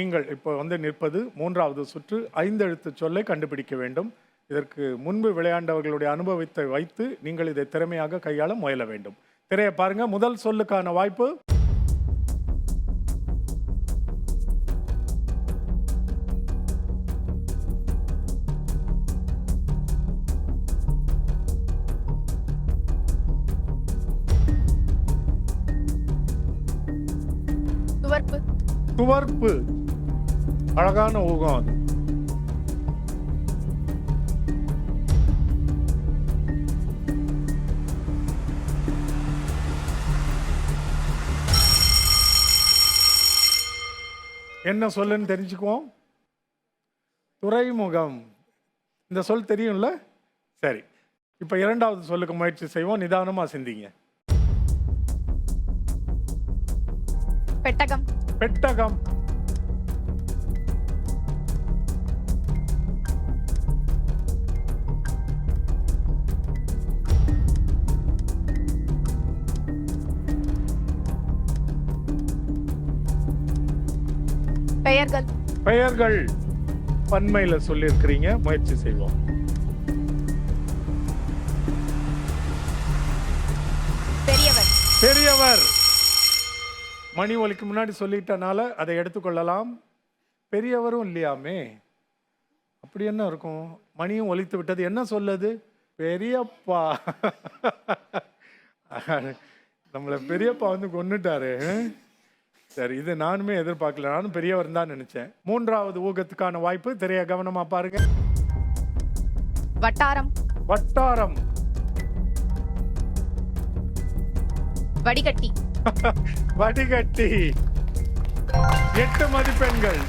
நீங்கள் இப்போ வந்து நிற்பது மூன்றாவது சுற்று ஐந்தெழுத்து சொல்லை கண்டுபிடிக்க வேண்டும். இதற்கு முன்பு விளையாண்டவர்களுடைய அனுபவத்தை வைத்து நீங்கள் இதை திறமையாக கையாள முயல வேண்டும். திரையை பாருங்க முதல் சொல்லுக்கான வாய்ப்பு. துவர்ப்பு. துவர்ப்பு. அழகான ஊகம் அது. என்ன சொல்லுன்னு தெரிஞ்சுக்குவோம். துறைமுகம். இந்த சொல் தெரியும்ல? சரி. இப்போ இரண்டாவது சொல்லுக்கு முயற்சி செய்வோம். நிதானமா சிந்திங்க. பெட்டகம். பெட்டகம். பெயர்கள். பெயர்கள் பன்மையில சொல்லியிருக்கிறீங்க முயற்சி செய்வோம். பெரியவர். பெரியவர். மணி ஒலிக்கு முன்னாடி சொல்லிட்டனால அதை எடுத்துக்கொள்ளலாம். பெரியவரும் இல்லையாமே? அப்படி என்ன இருக்கும்? மணியும் ஒலித்து விட்டது. என்ன சொல்லுது? பெரியப்பா. நம்மளை பெரியப்பா வந்து கொன்னுட்டாரு. சரி இது நானுமே எதிர்பார்க்கல. நானும் பெரியவர் தான் நினைச்சேன். மூன்றாவது ஊகத்துக்கான வாய்ப்பு தெரிய கவனமா பாருங்க. வட்டாரம். வட்டாரம். வடிகட்டி. வடிகட்டி. எட்டு மதிப்பெண்கள்.